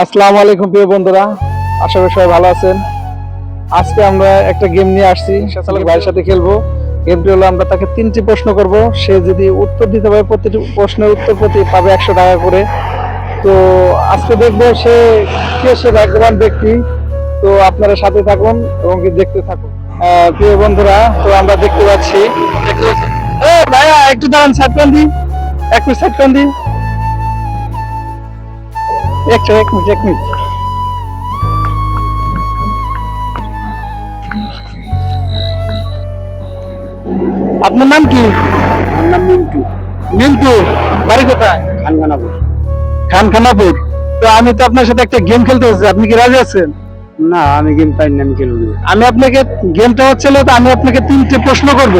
আসসালামু আলাইকুম প্রিয় বন্ধুরা আশা করি সবাই ভালো আছেন। আজকে আমরা একটা গেম নিয়ে আসছি ভাইয়ের সাথে খেলব। গেমটি হলো আমরা তাকে তিনটি প্রশ্ন করব। সে যদি উত্তর দিতে পারে প্রতিটি প্রশ্নের উত্তর প্রতি পাবে একশো টাকা করে। তো আজকে দেখব সে কে সে ভাগ্যবান ব্যক্তি। তো আপনারা সাথে থাকুন এবং কি দেখতে থাকুন। প্রিয় বন্ধুরা তো আমরা দেখতে পাচ্ছি। ভাইয়া একটু দাঁড়ান সাইড পান দি এক মিনিট সাইড দি এক এক মিনিট এক মিনিট আপনার নাম কি? আমার নাম মিন্টু। মিন্টু বাড়ি কোথায়? খানখানাপুর। খান খানাপুর তো আমি তো আপনার সাথে একটা গেম খেলতে হচ্ছে আপনি কি রাজি আছেন? না আমি গেম পাই না আমি খেলব। আমি আপনাকে গেমটা হচ্ছিল তো আমি আপনাকে তিনটে প্রশ্ন করব।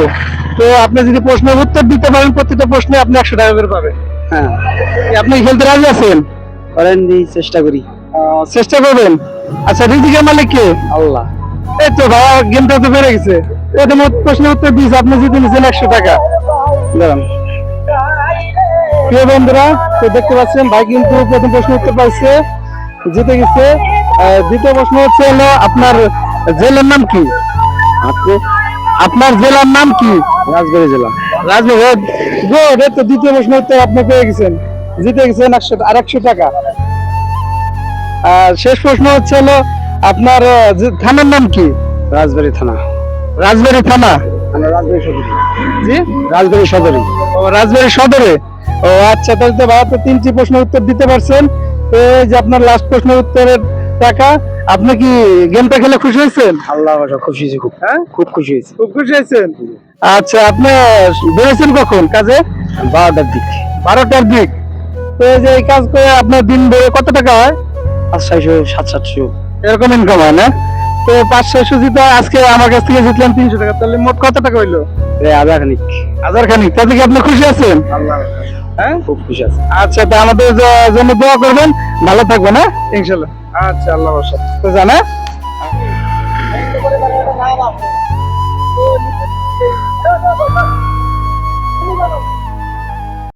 তো আপনি যদি প্রশ্নের উত্তর দিতে পারেন প্রতিটা প্রশ্নে আপনি একশো টাকা করে পাবেন। হ্যাঁ। আপনি খেলতে রাজি আছেন? করেন চেষ্টা করি। চেষ্টা করবেন। আচ্ছা রিজিকের মালিক কে? আল্লাহ। এই তো ভাইয়া গেমটা তো বেড়ে গেছে। এটা মোট প্রশ্নের উত্তর দিয়েছে আপনি জিতে নিয়েছেন একশো টাকা। দাঁড়ান। প্রিয় বন্ধুরা তো দেখতে পাচ্ছেন ভাই কিন্তু প্রথম প্রশ্ন উত্তর পাইছে জিতে গেছে। দ্বিতীয় প্রশ্ন হচ্ছে হলো আপনার জেলার নাম কি? আপনি? আপনার জেলার নাম কি? রাজবাড়ি জেলা। রাজবাড়ি গুড তো দ্বিতীয় প্রশ্ন উত্তর আপনি পেয়ে গেছেন। জিতে গেছেন একশো আর একশো টাকা। আর শেষ প্রশ্ন হচ্ছে হলো আপনার থানার নাম কি? রাজবাড়ি থানা। রাজবাড়ি থানা? রাজবাড়ি সদরে। জি? রাজবাড়ি সদরে। ও রাজবাড়ি সদরে। ও আচ্ছা তাহলে তো তিনটি প্রশ্নের উত্তর দিতে পারছেন। তো এই যে আপনার লাস্ট প্রশ্নের উত্তরের টাকা আপনি কি গেমটা খেলে খুশি হয়েছেন? আল্লাহ খুশি হয়েছে খুব হ্যাঁ? খুব খুশি হয়েছে। খুব খুশি হয়েছেন? আচ্ছা আপনি বেরোছেন কখন কাজে? বারোটার দিক। বারোটার দিক। তো এই যে এই কাজ করে আপনার দিন বেড়ে কত টাকা হয়? পাঁচ ছয়শো সাত সাতশো। এরকম ইনকাম হয় না? তো পাঁচ ছয়শো জিতে আজকে আমার কাছ থেকে জিতলাম তিনশো টাকা তাহলে মোট কত টাকা হইল? আধা খানিক। হাজার খানিক। তাতে কি আপনি খুশি আছেন? হ্যাঁ? খুব খুশি আছে। আচ্ছা তা আমাদের জন্য দোয়া করবেন। ভালো থাকবেন হ্যাঁ? ইনশাল্লাহ। আচ্ছা আল্লাহ তো জানা?